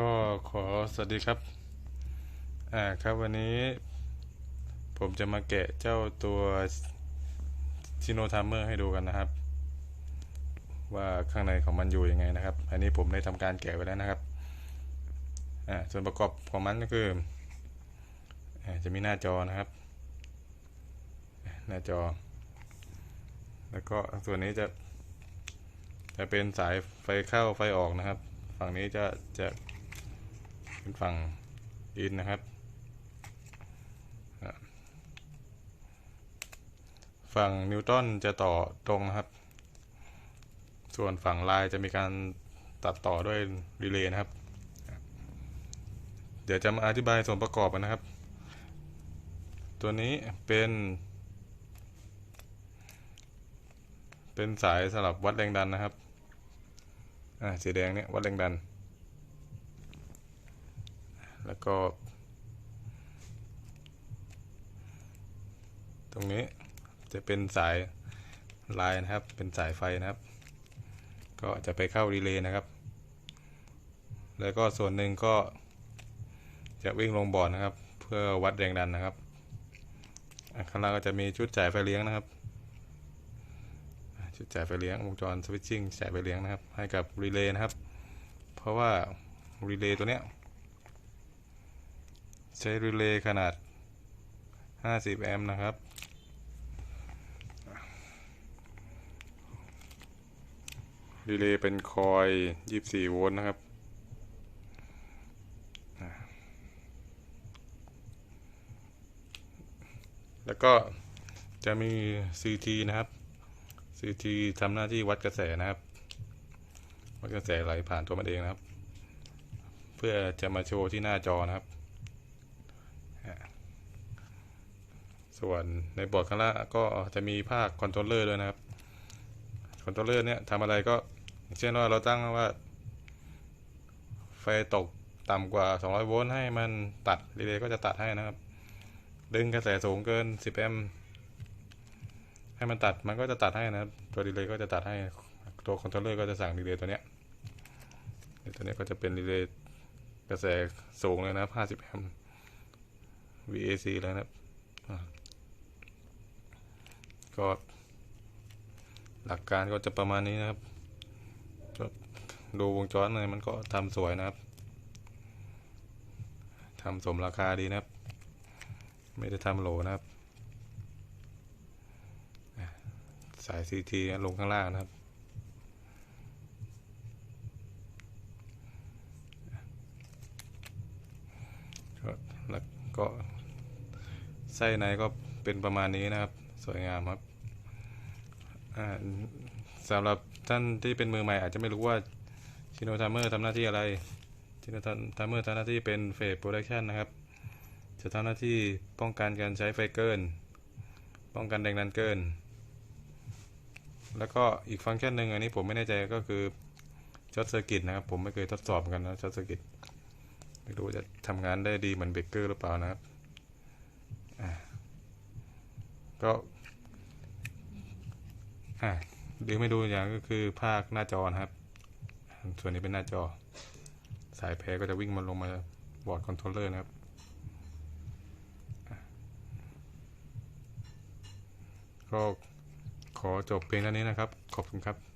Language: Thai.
ก็ขอสวัสดีครับ อ่าครับวันนี้ ผมจะมาแกะเจ้าตัวชิโนทามเมอร์ให้ดูกันนะครับ ว่าข้างในของมันอยู่ยังไงนะครับ อันนี้ผมได้ทำการแกะไว้แล้วนะครับ อ่าส่วนประกอบของมันก็คืออ่าจะมีหน้าจอนะครับ หน้าจอ แล้วก็ส่วนนี้จะจะเป็นสายไฟเข้าไฟออกนะครับ ฝั่งนี้จะจะ เป็นฝั่งอินนะครับ ฝั่งนิวตันจะต่อตรงนะครับ ส่วนฝั่งลายจะมีการตัดต่อด้วยรีเลย์นะครับ เดี๋ยวจะมาอธิบายส่วนประกอบกันนะครับ ตัวนี้เป็น เป็นสายสำหรับวัดแรงดันนะครับ อ่าสีแดงเนี่ยวัดแรงดัน แล้วก็ ตรงนี้จะเป็นสายลายนะครับ เป็นสายไฟนะครับ ก็จะไปเข้ารีเลย์นะครับ แล้วก็ส่วนหนึ่งก็จะวิ่งลงบอร์ดนะครับ เพื่อวัดแรงดันนะครับข้างล่างก็จะมีชุดจ่ายไฟเลี้ยงนะครับชุดจ่ายไฟเลี้ยงวงจรสวิตชิ่งจ่ายไฟเลี้ยงนะครับ ให้กับรีเลย์นะครับ เพราะว่ารีเลย์ตัวเนี้ย ใช้รีเลย์ขนาด 50 แอมป์นะครับ รีเลย์เป็นคอย 24 โวลต์นะครับ แล้วก็จะมี CT นะครับ CT ทำหน้าที่วัดกระแสนะครับ วัดกระแสไหลผ่านตัวมันเองนะครับ เพื่อจะมาโชว์ที่หน้าจอนะครับ ส่วนในบอร์ดข้างล่างก็จะมีภาคคอนโทรลเลอร์ด้วยนะครับ คอนโทรลเลอร์เนี่ยทำอะไรก็เช่นว่าเราตั้งว่า ไฟตกต่ำกว่า 200 โวลต์ให้มันตัดรีเลย์ก็จะตัดให้นะครับ ดึงกระแสสูงเกิน 10 แอมป์ให้มันตัดมันก็จะตัดให้นะครับ ตัวรีเลย์ก็จะตัดให้ตัวคอนโทรลเลอร์ก็จะสั่งรีเลย์ตัวเนี้ยตัวเนี้ยก็จะเป็นรีเลย์กระแสสูงเลยนะครับ 50 แอมป์ VAC แล้วนะครับ ก็หลักการก็จะประมาณนี้นะครับดูวงจรเลยมันก็ทำสวยนะครับทำสมราคาดีนะครับ ไม่ได้ทำโหลนะครับ สาย CT ลงข้างล่างนะครับ ก็แล้วก็ไส้ในก็เป็นประมาณนี้นะครับ สวยงามครับสำหรับท่านที่เป็นมือใหม่อาจจะไม่รู้ว่าชิโนทามเมอร์ทำหน้าที่อะไรชิโนทามเมอร์ทำหน้าที่เป็นเฟสโปรดักชันนะครับ จะทำหน้าที่ป้องกันการใช้ไฟเกิน ป้องกันแรงดันเกิน แล้วก็อีกฟังก์ชันหนึ่งอันนี้ผมไม่แน่ใจก็คือช็อตเซอร์กิตนะครับ ผมไม่เคยทดสอบกันนะช็อตเซอร์กิตไม่รู้จะทำงานได้ดีเหมือนเบเกอร์หรือเปล่านะครับก็ อ่าเดี๋ยวไม่ดูอย่างก็คือภาคหน้าจอนะครับ ส่วนนี้เป็นหน้าจอ สายแพรก็จะวิ่งมาลงมาบอร์ดคอนโทรลเลอร์นะครับก็ขอจบเพลงเท่านี้นะครับ ขอบคุณครับ